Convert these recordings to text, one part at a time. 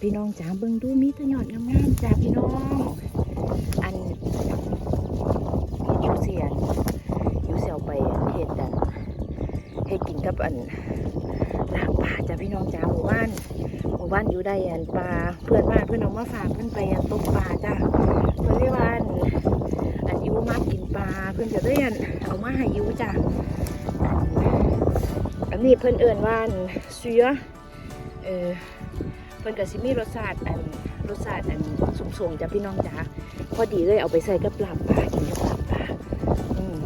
พี่น้องจ๋าเบิ่งดูมีแตะหยอดงามๆจ้าพี่น้อง อันยูเซียนยูเซียวไปเฮ็ดอันเฮ็ดกินกับอันลาบปลาจ้าพี่น้องจ๋าหมู่บ้านหมู่บ้านอยู่ได้อันปลาเพื่อนบ้านเพื่อนเอามาฝากเพื่อนไปอันตกปลาจ้าเพื่อนเรียกว่าอันอันยูมากินปลาเพื่อนจะได้อันเอามาให้ยูจ้าอันนี้เพื่อนเอิ่นว่านเสือเออ เพิ่นก็สิมีรสชาติอันรสชาติอันสูงๆจ้ะพี่น้องจ๋าพอดีเลยเอาไปใส่กับลาปลากินกับลาปลาอืม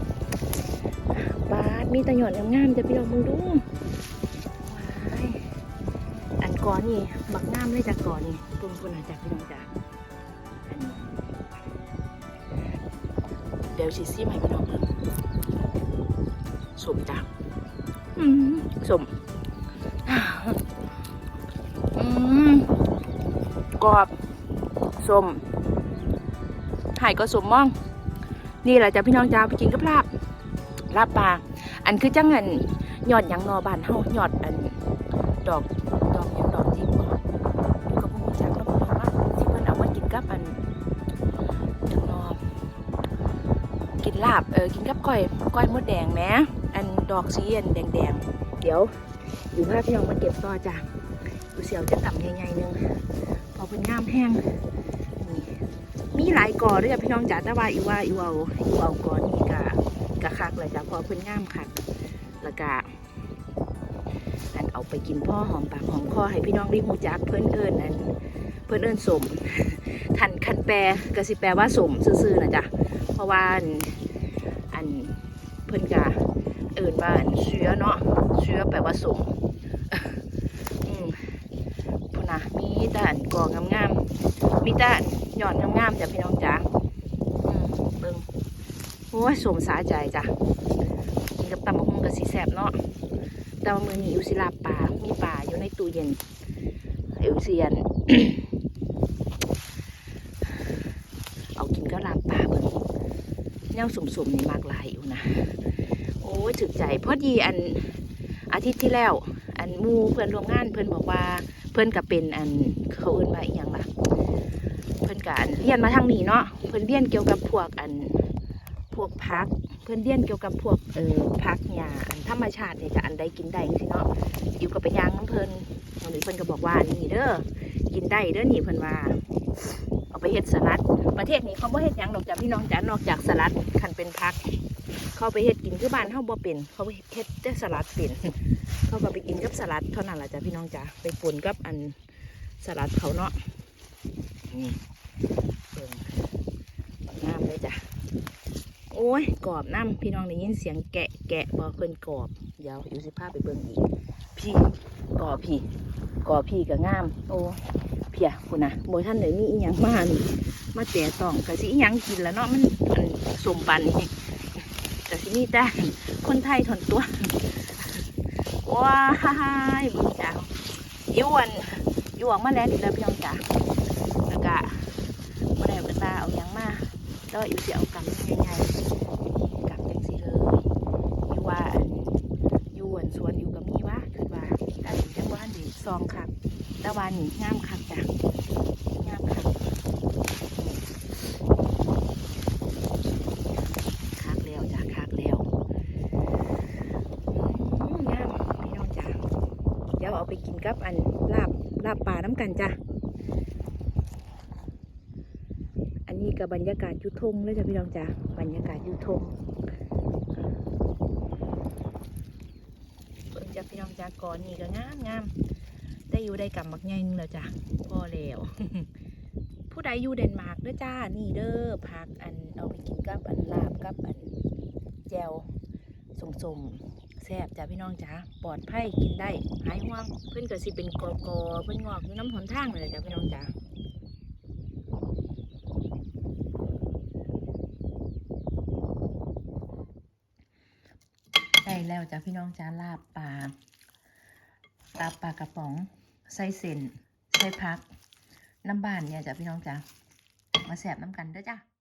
ปลามีตะหยอดงามๆจ้ะพี่น้องมึงดูว้ายอันก่อนนี่บักงามเลยจ้ะก่อนนี่ปุ่นปุ่นนะจ้ะพี่น้องจ๋าเดี๋ยวสิซิมให้พี่น้องเบิ่งสมจ้ะสม กรอบสมไห่ก็สมมอง นี่แหละจ้ะพี่น้องจ้าไปกินกับลาบลาบปลาอันคือจังเงินยอดยังนอบานเฮายอดอันดอกดอกยังดอกที่บ่อยู่กับพวกจักแล้วพี่น้อว่าที่เพิ่นเอามากินกับอันจังนอกินลาบเออกินกับก้อยก้อยมดแดงแหมอันดอกสีอันแดงๆเดี๋ยวอยู่พาพี่น้องมาเก็บต่อจ้ะดูเสียวจะต่ำใหญ่ๆนึง พอเป็นงามแห้งมีหลายกอด้วยจ้ะพี่น้องจ๋าแต่ว่าอีว่าอีว่าอีว่าก่อนนี่กะกะคักเลยจ้ะพอเป็นงามคักแล้วก็อันเอาไปกินพ่อหอมปากหอมคอให้พี่น้องได้หูจักเพื่นเอิญอันเพื่นเอิญสมทันคันแปลก็สิแปลว่าสมซื่อๆนะจ๊ะเพราะว่าอันอันเพื่นกะเอิญว่าอันเชื้อเนาะเชื้อแปลว่าสม อืม พุ่นนะมีแต่อันกองงามๆมีแต่หยอดงามๆจ้ะพี่น้องจ๋าอืมเบิ่งโอ้ยสมสาใจจ้ะกินกับตำบักหุ่งกับสีแสบเนาะแต่ว่ามือนี้อุสิลาบปลามีปลาอยู่ในตู้เย็นอุสิยันเอากินก็ลาบปลาเบิ่งเน่าสมๆนี่มากหลายอยู่นะโอ้ยถึกใจพอดีอันอาทิตย์ที่แล้ว อันหมูเพื่อนร่วมงานเพื่อนบอกว่าเพื่อนก็เป็นอันเขาเอิ้นว่าอีหยังล่ะเพื่อนก็อันเรียนมาทางนี้เนาะเพื่อนเรียนเกี่ยวกับพวกอันพวกพักเพื่อนเรียนเกี่ยวกับพวกเออพักหญ้าอันธรรมชาติเนี่ยจะอันใดกินได้สิเนาะอยู่กับไปย่างน้ำเพิ่นวันนี้เพิ่นก็บอกว่านี่เด้อกินได้เด้อนี่เพิ่นว่าเอาไปเฮ็ดสลัด ประเทศนี้เขาบ่เฮ็ดหยังดอกจ้ะพี่น้องจ้ะนอกจากสลัดคันเป็นพัก เขาไปเฮ็ดกินคือบ้านเฮาบ่เป็นเขาไปเฮ็ดแต่สลัดเป็นเขาก็ไปกินกับสลัดเท่านั้นแหละจ้ะพี่น้องจ้ะไปปนกับอันสลัดเขาเนาะนี่เบิ่งงามเลยจ้ะโอ้ยกรอบน้ำพี่น้องได้ยินเสียงแกะแกะบอกเพิ่นกรอบเดี๋ยวอยู่สิพาไปเบิ่งอีก พี่กรอบพี่กรอบพี่ก็งาม โอ้เพียคุณนะโบท่านไหนมีอีหยังมานี่มาแต่ต้องกะสิอีหยังกินแล้วเนาะมันอันสมปันนี่ กะสิมีแต่คนไทยถอนตัว ว้ายบึงจ้าอยวนยออกมาแล้วอีกแล้วพี่น้องจ้าแล้วก็มาได้วกระตาเอาหยังมาก็อยู่สิเอากำง่ายๆกำจังสิเลยอยู่ว่าอันยู่อันสวนอยู่กับมีวะคือว่าได้จังว่านดีซองคักแตะวันงามคักจ้ะงามคักคักแล้วจ้ะคักแล้ว อืมงามพี่น้องจ้าเดี๋ยวเอา ไปกินกับอันลาบลาบปลาน้ำกันจ้ะ อันนี้กับบรรยากาศยุทงเลยจ้ะพี่น้องจ้าบรรยากาศยุทงเพิ่งจะพี่น้องจ้าก่อนนี่ก็งามงามได้อยู่ได้กำบักใหญ่นึงแล้วจ้ะพอแล้วผู้ใดอยู่เดนมาร์กด้อจ้า นี่เด้อพักอันเอาไปกินกับอันลาบกับอันแจวสมๆ แซ่บจ้ะพี่น้องจ๋าปลอดภัยกินได้หายห่วงเพื่อนก็สิเป็นกอกอเพื่อนงอกอยู่น้ำหนทางเลยจ้ะพี่น้องจ๋าได้แล้วจ้ะพี่น้องจ๋าลาบปลาลาบปลากระป๋องใส่เส้นใส่พักน้ำบานเนี่ยจ้ะพี่น้องจ๋ามาแซ่บน้ำกันเด้อจ้ะ